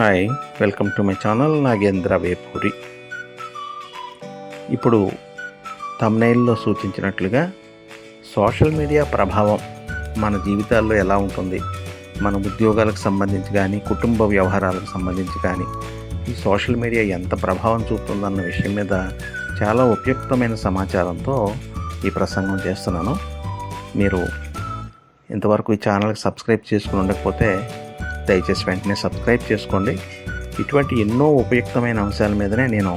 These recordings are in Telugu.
Hi welcome to my channel Nagendra Vepuri ఇప్పుడు తమ్నైల్లో సూచించినట్లుగా సోషల్ మీడియా ప్రభావం మన జీవితాల్లో ఎలా ఉంటుంది? మన ఉద్యోగాలకు సంబంధించి కానీ కుటుంబ వ్యవహారాలకు సంబంధించి కానీ ఈ సోషల్ మీడియా ఎంత ప్రభావం చూపుతుందన్న విషయం మీద చాలా ఉపయుక్తమైన సమాచారంతో ఈ ప్రసంగం చేస్తున్నాను. మీరు ఇంతవరకు ఈ ఛానల్కి సబ్స్క్రైబ్ చేసుకుని ఉండకపోతే దయచేసి వెంటనే సబ్స్క్రైబ్ చేసుకోండి. ఇటువంటి ఎన్నో ఉపయుక్తమైన అంశాల మీదనే నేను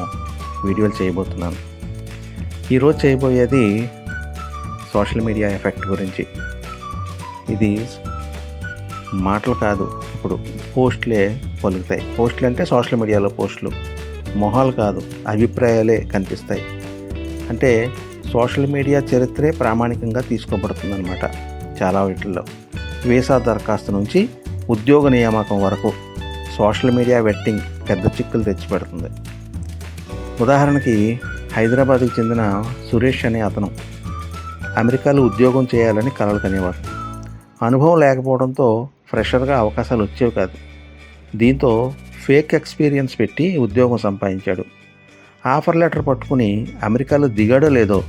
వీడియోలు చేయబోతున్నాను. ఈరోజు చేయబోయేది సోషల్ మీడియా ఎఫెక్ట్ గురించి. ఇది మాటలు కాదు ఇప్పుడు పోస్టులే పలుకుతాయి. పోస్టులు అంటే సోషల్ మీడియాలో పోస్టులు. మొహాలు కాదు అభిప్రాయాలే కనిపిస్తాయి. అంటే సోషల్ మీడియా చరిత్రే ప్రామాణికంగా తీసుకోబడుతుందన్నమాట చాలా వీటిల్లో. వీసా దరఖాస్తు నుంచి ఉద్యోగ నియామకం వరకు సోషల్ మీడియా వెట్టింగ్ పెద్ద చిక్కులు తెచ్చిపెడుతుంది. ఉదాహరణకి హైదరాబాద్కి చెందిన సురేష్ అనే అతను అమెరికాలో ఉద్యోగం చేయాలని కలలు కనేవాడు. అనుభవం లేకపోవడంతో ఫ్రెషర్గా అవకాశాలు వచ్చేవి కాదు. దీంతో ఫేక్ ఎక్స్పీరియన్స్ పెట్టి ఉద్యోగం సంపాదించాడు. ఆఫర్ లెటర్ పట్టుకుని అమెరికాలో దిగాడో లేదో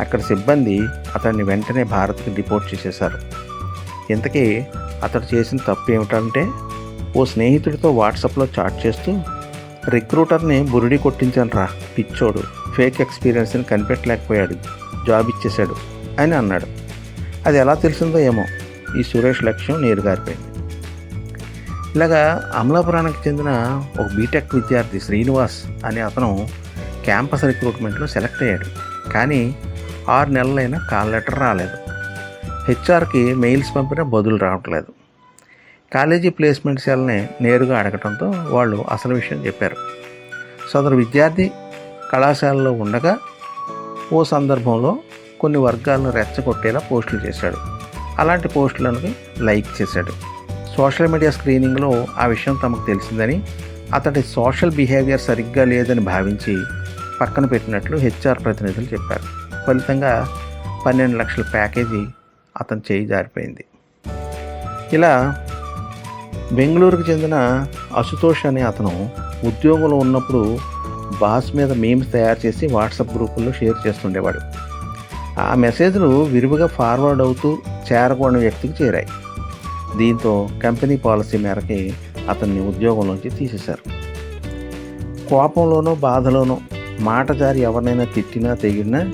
అక్కడ సిబ్బంది అతన్ని వెంటనే భారత్కి డిపోర్ట్ చేసేశారు. ఇంతకీ అతడు చేసిన తప్పు ఏమిటంటే ఓ స్నేహితుడితో వాట్సాప్లో చాట్ చేస్తూ రిక్రూటర్ని బురిడి కొట్టించాను రా పిచ్చోడు. ఫేక్ ఎక్స్పీరియన్స్ని కనిపెట్టలేకపోయాడు. జాబ్ ఇచ్చేశాడు. అని అన్నాడు. అది ఎలా తెలిసిందో ఏమో ఈ సురేష్ లక్ష్యం నీరుగారిపోయింది ఇలాగా అమలాపురానికి చెందిన ఒక బీటెక్ విద్యార్థి శ్రీనివాస్ అనే అతను క్యాంపస్ రిక్రూట్మెంట్లో సెలెక్ట్ అయ్యాడు. కానీ ఆరు నెలలైనా కాల్ లెటర్ రాలేదు. హెచ్ఆర్కి మెయిల్స్ పంపినా బదులు రావట్లేదు. కాలేజీ ప్లేస్మెంట్ సెల్ని నేరుగా అడగటంతో వాళ్ళు అసలు విషయం చెప్పారు. సదరు విద్యార్థి కళాశాలలో ఉండగా ఓ సందర్భంలో కొన్ని వర్గాలను రెచ్చగొట్టేలా పోస్టులు చేశాడు. అలాంటి పోస్టులను లైక్ చేశాడు. సోషల్ మీడియా స్క్రీనింగ్లో ఆ విషయం తమకు తెలిసిందని అతడి సోషల్ బిహేవియర్ సరిగ్గా లేదని భావించి పక్కన పెట్టినట్లు హెచ్ఆర్ ప్రతినిధులు చెప్పారు. ఫలితంగా పన్నెండు లక్షల ప్యాకేజీ అతను చేయి జారిపోయింది. ఇలా బెంగళూరుకు చెందిన అశుతోష్ అనే అతను ఉద్యోగంలో ఉన్నప్పుడు బాస్ మీద మేమ్స్ తయారు చేసి వాట్సాప్ గ్రూపుల్లో షేర్ చేస్తుండేవాడు. ఆ మెసేజ్లు విరివిగా ఫార్వర్డ్ అవుతూ చేరకూడని వ్యక్తికి చేరాయి. దీంతో కంపెనీ పాలసీ మేరకి అతన్ని ఉద్యోగంలోంచి తీసేశారు. కోపంలోనో బాధలోనో మాట జారి ఎవరినైనా తిట్టినా తెగినా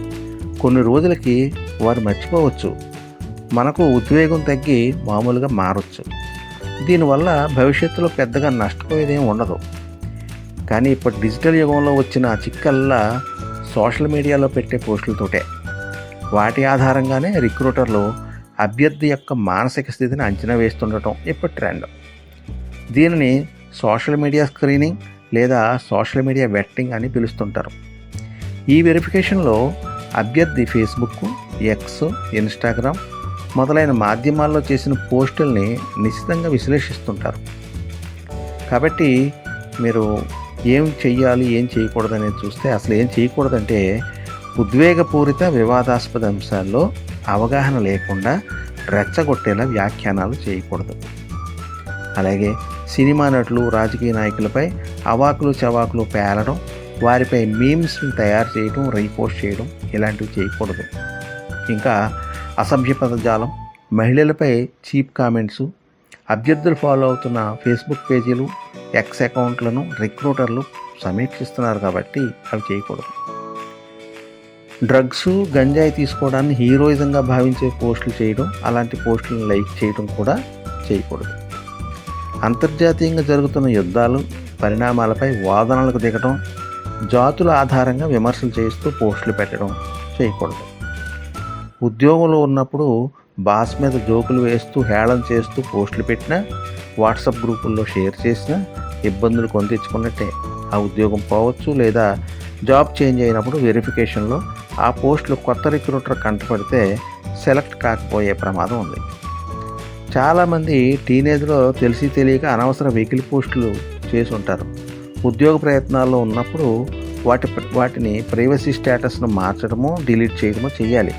కొన్ని రోజులకి వారు మర్చిపోవచ్చు. మనకు ఉద్వేగం తగ్గి మామూలుగా మారచ్చు. దీనివల్ల భవిష్యత్తులో పెద్దగా నష్టపోయేదేం ఉండదు. కానీ ఇప్పుడు డిజిటల్ యుగంలో వచ్చిన చిక్కల్లా సోషల్ మీడియాలో పెట్టే పోస్టులతోటే. వాటి ఆధారంగానే రిక్రూటర్లు అభ్యర్థి యొక్క మానసిక స్థితిని అంచనా వేస్తుండటం ఇప్పుడు ట్రెండ్. దీనిని సోషల్ మీడియా స్క్రీనింగ్ లేదా సోషల్ మీడియా వెట్టింగ్ అని పిలుస్తుంటారు. ఈ వెరిఫికేషన్లో అభ్యర్థి ఫేస్బుక్ ఎక్స్ ఇన్స్టాగ్రామ్ మొదలైన మాధ్యమాల్లో చేసిన పోస్టుల్ని నిశ్చితంగా విశ్లేషిస్తుంటారు. కాబట్టి మీరు ఏం చెయ్యాలి ఏం చేయకూడదు అనేది చూస్తే అసలు ఏం చేయకూడదంటే ఉద్వేగపూరిత వివాదాస్పద అంశాల్లో అవగాహన లేకుండా రెచ్చగొట్టేలా వ్యాఖ్యానాలు చేయకూడదు. అలాగే సినిమా నటులు రాజకీయ నాయకులపై అవాకులు చవాకులు పేలడం వారిపై మీమ్స్ని తయారు చేయడం రీపోస్ట్ చేయడం ఇలాంటివి చేయకూడదు. ఇంకా అసభ్య పదజాలం మహిళలపై చీప్ కామెంట్స్ అభ్యర్థులు ఫాలో అవుతున్న ఫేస్బుక్ పేజీలు ఎక్స్ అకౌంట్లను రిక్రూటర్లు సమీక్షిస్తున్నారు కాబట్టి అవి చేయకూడదు. డ్రగ్స్ గంజాయి తీసుకోవడాన్ని హీరోయిజంగా భావించే పోస్టులు చేయడం అలాంటి పోస్టులను లైక్ చేయడం కూడా చేయకూడదు. అంతర్జాతీయంగా జరుగుతున్న యుద్ధాలు పరిణామాలపై వాదనలకు దిగడం జాతుల ఆధారంగా విమర్శలు చేస్తూ పోస్టులు పెట్టడం చేయకూడదు. ఉద్యోగంలో ఉన్నప్పుడు బాస్ మీద జోకులు వేస్తూ హేళన చేస్తూ పోస్టులు పెట్టినా వాట్సాప్ గ్రూపుల్లో షేర్ చేసినా ఇబ్బందులు కొని తెచ్చుకున్నట్టే. ఆ ఉద్యోగం పోవచ్చు లేదా జాబ్ చేంజ్ అయినప్పుడు వెరిఫికేషన్లో ఆ పోస్టులు కొత్త రిక్రూటర్ కంటపడితే సెలెక్ట్ కాకపోయే ప్రమాదం ఉంది. చాలామంది టీనేజ్లో తెలిసి తెలియక అనవసర వెహికల్ పోస్టులు చేసి ఉంటారు ఉద్యోగ ప్రయత్నాల్లో ఉన్నప్పుడు వాటి వాటిని ప్రైవసీ స్టేటస్ను మార్చడమో డిలీట్ చేయడమో చేయాలి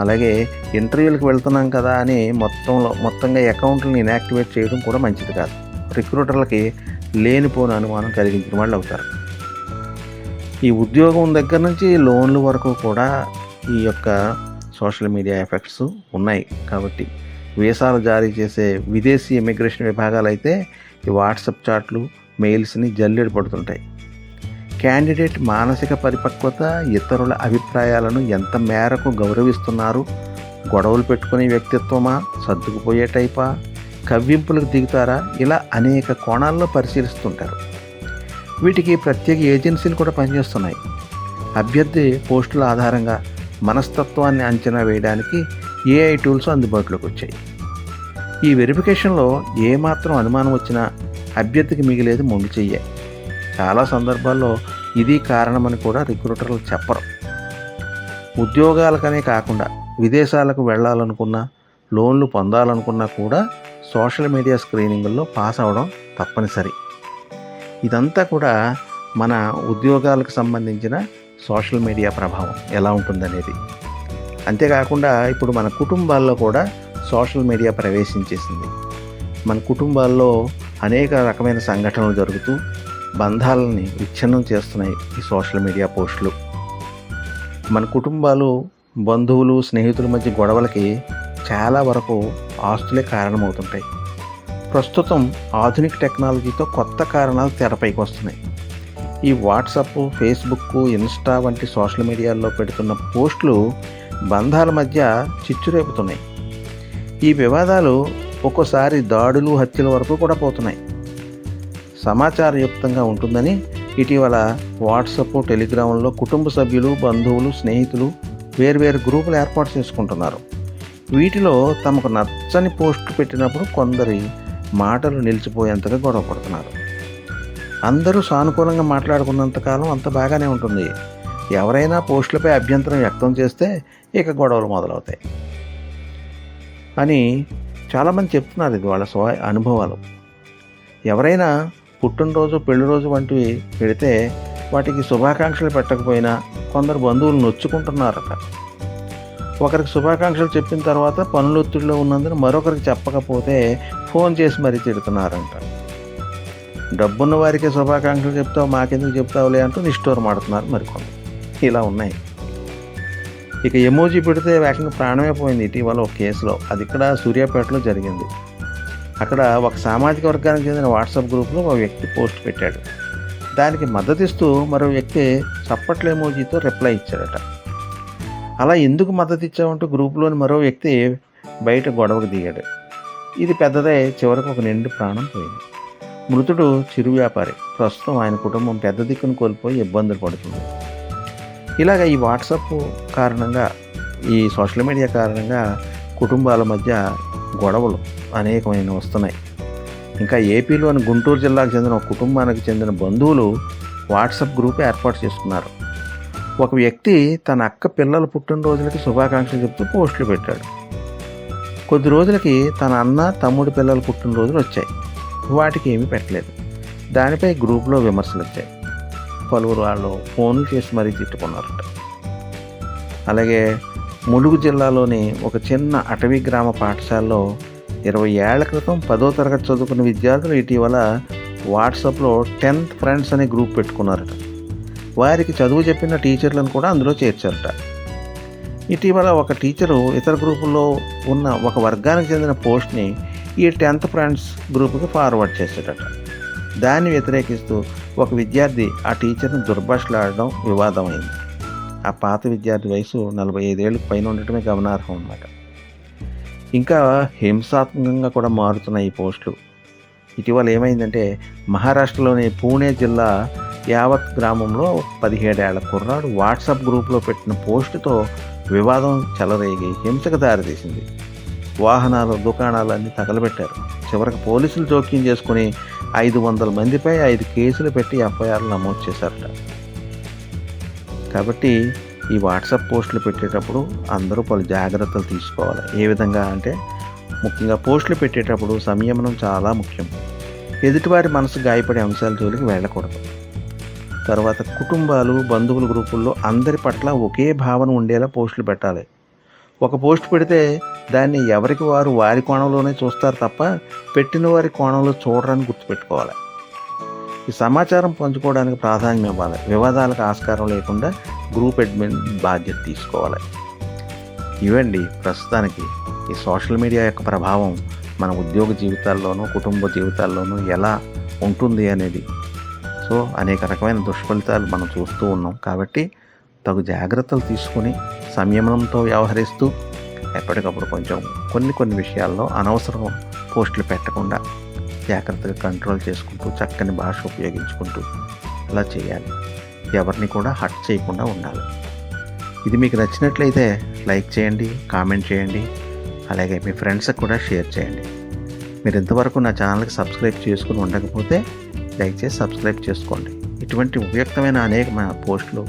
అలాగే ఇంటర్వ్యూలకు వెళ్తున్నాం కదా అని మొత్తంలో మొత్తంగా అకౌంట్లను ఇన్యాక్టివేట్ చేయడం కూడా మంచిది కాదు. రిక్రూటర్లకి లేనిపోని అనుమానం కలిగించిన వాళ్ళు అవుతారు. ఈ ఉద్యోగం దగ్గర నుంచి లోన్ల వరకు కూడా ఈ యొక్క సోషల్ మీడియా ఎఫెక్ట్స్ ఉన్నాయి. కాబట్టి వీసాలు జారీ చేసే విదేశీ ఇమిగ్రేషన్ విభాగాలు అయితే ఈ వాట్సాప్ చాట్లు మెయిల్స్ని జల్లెడ పడుతుంటాయి. క్యాండిడేట్ మానసిక పరిపక్వత ఇతరుల అభిప్రాయాలను ఎంత మేరకు గౌరవిస్తున్నారు? గొడవలు పెట్టుకునే వ్యక్తిత్వమా? సర్దుకుపోయే టైపా? కవ్వింపులకు దిగుతారా? ఇలా అనేక కోణాల్లో పరిశీలిస్తుంటారు. వీటికి ప్రత్యేక ఏజెన్సీలు కూడా పనిచేస్తున్నాయి. అభ్యర్థి పోస్టుల ఆధారంగా మనస్తత్వాన్ని అంచనా వేయడానికి ఏఐ టూల్స్ అందుబాటులోకి వచ్చాయి. ఈ వెరిఫికేషన్లో ఏమాత్రం అనుమానం వచ్చినా అభ్యర్థికి మిగిలేదు మొండి చెయ్యే. చాలా సందర్భాల్లో ఇది కారణమని కూడా రిక్రూటర్లు చెప్పరు. ఉద్యోగాలకనే కాకుండా విదేశాలకు వెళ్ళాలనుకున్నా లోన్లు పొందాలనుకున్నా కూడా సోషల్ మీడియా స్క్రీనింగ్లో పాస్ అవడం తప్పనిసరి. ఇదంతా కూడా మన ఉద్యోగాలకు సంబంధించిన సోషల్ మీడియా ప్రభావం ఎలా ఉంటుందనేది. అంతేకాకుండా ఇప్పుడు మన కుటుంబాల్లో కూడా సోషల్ మీడియా ప్రవేశించేసింది. మన కుటుంబాల్లో అనేక రకమైన సంఘటనలు జరుగుతూ బంధాలని విచ్ఛిన్నం చేస్తున్నాయి ఈ సోషల్ మీడియా పోస్టులు. మన కుటుంబాలు బంధువులు స్నేహితుల మధ్య గొడవలకి చాలా వరకు ఆస్తులే కారణమవుతుంటాయి. ప్రస్తుతం ఆధునిక టెక్నాలజీతో కొత్త కారణాలు తెరపైకి వస్తున్నాయి. ఈ వాట్సప్ ఫేస్బుక్ ఇన్స్టా వంటి సోషల్ మీడియాల్లో పెడుతున్న పోస్టులు బంధాల మధ్య చిచ్చురేపుతున్నాయి. ఈ వివాదాలు ఒక్కోసారి దాడులు హత్యల వరకు కూడా పోతున్నాయి. సమాచారయుక్తంగా ఉంటుందని ఇటీవల వాట్సప్ టెలిగ్రామ్లో కుటుంబ సభ్యులు బంధువులు స్నేహితులు వేర్వేరు గ్రూపులు ఏర్పాటు చేసుకుంటున్నారు. వీటిలో తమకు నచ్చని పోస్టు పెట్టినప్పుడు కొందరి మాటలు నిలిచిపోయేంతగా గొడవ పడుతున్నారు. అందరూ సానుకూలంగా మాట్లాడుకున్నంతకాలం అంత బాగానే ఉంటుంది. ఎవరైనా పోస్టులపై అభ్యంతరం వ్యక్తం చేస్తే ఇక గొడవలు మొదలవుతాయి. అని చాలామంది చెప్తున్నారు ఇది వాళ్ళ స్వ అనుభవాలు. ఎవరైనా పుట్టినరోజు పెళ్ళిరోజు వంటివి పెడితే వాటికి శుభాకాంక్షలు పెట్టకపోయినా కొందరు బంధువులు నొచ్చుకుంటున్నారట. ఒకరికి శుభాకాంక్షలు చెప్పిన తర్వాత పనులొత్తిడిలో ఉన్నందున మరొకరికి చెప్పకపోతే ఫోన్ చేసి మరీ తిడుతున్నారంట. డబ్బున్న వారికి శుభాకాంక్షలు చెప్తావు మాకెందుకు చెప్తావులే అంటూ నిష్ఠూరం ఆడుతున్నారు మరికొందరు. ఇలా ఉన్నాయి. ఇక ఎమోజీ పెడితే వేగంగా ప్రాణమైపోయింది ఇటీవల ఒక కేసులో అది ఇక్కడ సూర్యాపేటలో జరిగింది. అక్కడ ఒక సామాజిక వర్గానికి చెందిన వాట్సాప్ గ్రూప్లో ఒక వ్యక్తి పోస్ట్ పెట్టాడు. దానికి మద్దతిస్తూ మరో వ్యక్తి చప్పట్ల ఎమోజీతో రిప్లై ఇచ్చాడట. అలా ఎందుకు మద్దతు ఇచ్చామంటూ గ్రూప్లోని మరో వ్యక్తి బయట గొడవకు దిగాడు. ఇది పెద్దదై చివరకు ఒక నిండు ప్రాణం పోయింది. మృతుడు చిరు వ్యాపారి. ప్రస్తుతం ఆయన కుటుంబం పెద్ద దిక్కును కోల్పోయి ఇబ్బందులు పడుతుంది. ఇలాగ ఈ వాట్సాప్ కారణంగా ఈ సోషల్ మీడియా కారణంగా కుటుంబాల మధ్య గొడవలు అనేకమైన వస్తున్నాయి. ఇంకా ఏపీలోని గుంటూరు జిల్లాకు చెందిన ఒక కుటుంబానికి చెందిన బంధువులు వాట్సాప్ గ్రూప్ ఏర్పాటు చేసుకున్నారు. ఒక వ్యక్తి తన అక్క పిల్లల పుట్టినరోజులకి శుభాకాంక్షలు చెప్తూ పోస్టులు పెట్టాడు. కొద్ది రోజులకి తన అన్న తమ్ముడి పిల్లల పుట్టినరోజులు వచ్చాయి. వాటికి ఏమీ పెట్టలేదు. దానిపై గ్రూప్లో విమర్శలు వచ్చాయి. పలువురు వాళ్ళు ఫోన్లు చేసి మరీ తిట్టుకున్నారట. అలాగే ములుగు జిల్లాలోని ఒక చిన్న అటవీ గ్రామ పాఠశాలలో ఇరవై ఏళ్ళ క్రితం పదో తరగతి చదువుకున్న విద్యార్థులు ఇటీవల వాట్సాప్లో టెన్త్ ఫ్రెండ్స్ అనే గ్రూప్ పెట్టుకున్నారట. వారికి చదువు చెప్పిన టీచర్లను కూడా అందులో చేర్చారట. ఇటీవల ఒక టీచరు ఇతర గ్రూపుల్లో ఉన్న ఒక వర్గానికి చెందిన పోస్ట్ని ఈ టెన్త్ ఫ్రెండ్స్ గ్రూపుకి ఫార్వర్డ్ చేశాడట దాన్ని వ్యతిరేకిస్తూ ఒక విద్యార్థి ఆ టీచర్ని దుర్భాషలాడడం వివాదమైంది. ఆ పాత విద్యార్థి వయసు నలభై ఐదేళ్ళకి పైన ఉండటమే గమనార్హం అన్నమాట. ఇంకా హింసాత్మకంగా కూడా మారుతున్నాయి ఈ పోస్టులు. ఇటీవల ఏమైందంటే మహారాష్ట్రలోని పూణే జిల్లా యావత్ గ్రామంలో పదిహేడేళ్ళ కుర్రాడు వాట్సాప్ గ్రూప్లో పెట్టిన పోస్టుతో వివాదం చెలరేగి హింసకు దారితీసింది. వాహనాలు దుకాణాలు అన్నీ తగలబెట్టారు. చివరికి పోలీసులు జోక్యం చేసుకుని ఐదు వందల మందిపై ఐదు కేసులు పెట్టి ఎఫ్ఐఆర్లు నమోదు చేశారట. కాబట్టి ఈ వాట్సాప్ పోస్టులు పెట్టేటప్పుడు అందరూ పలు జాగ్రత్తలు తీసుకోవాలి. ఏ విధంగా అంటే ముఖ్యంగా పోస్టులు పెట్టేటప్పుడు సంయమనం చాలా ముఖ్యం. ఎదుటివారి మనసు గాయపడే అంశాల జోలికి వెళ్ళకూడదు. తర్వాత కుటుంబాలు బంధువుల గ్రూపుల్లో అందరి పట్ల ఒకే భావన ఉండేలా పోస్టులు పెట్టాలి. ఒక పోస్ట్ పెడితే దాన్ని ఎవరికి వారు వారి కోణంలోనే చూస్తారు తప్ప పెట్టిన వారి కోణంలో చూడరని గుర్తుపెట్టుకోవాలి. ఈ సమాచారం పంచుకోవడానికి ప్రాధాన్యం ఇవ్వాలి. వివాదాలకు ఆస్కారం లేకుండా గ్రూప్ అడ్మిన్ బాధ్యత తీసుకోవాలి. ఇవండి ప్రస్తుతానికి ఈ సోషల్ మీడియా యొక్క ప్రభావం మన ఉద్యోగ జీవితాల్లోనూ కుటుంబ జీవితాల్లోనూ ఎలా ఉంటుంది అనేది. సో అనేక రకమైన దుష్ఫలితాలు మనం చూస్తూ ఉన్నాం. కాబట్టి తగు జాగ్రత్తలు తీసుకుని సంయమనంతో వ్యవహరిస్తూ ఎప్పటికప్పుడు కొంచెం కొన్ని కొన్ని విషయాల్లో అనవసరం పోస్టులు పెట్టకుండా జాగ్రత్తగా కంట్రోల్ చేసుకుంటూ చక్కని భాష ఉపయోగించుకుంటూ అలా చేయాలి. ఎవరిని కూడా హట్ చేయకుండా ఉండాలి. ఇది మీకు నచ్చినట్లయితే లైక్ చేయండి కామెంట్ చేయండి అలాగే మీ ఫ్రెండ్స్కి కూడా షేర్ చేయండి. మీరు ఇంతవరకు నా ఛానల్కి సబ్స్క్రైబ్ చేసుకుని ఉండకపోతే దయచేసి సబ్స్క్రైబ్ చేసుకోండి. ఇటువంటి ఉపయుక్తమైన అనేక పోస్టులు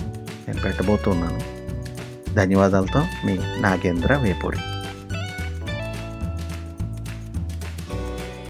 నేను పెట్టబోతున్నాను. ధన్యవాదాలతో మీ నాగేంద్ర వేపూడి.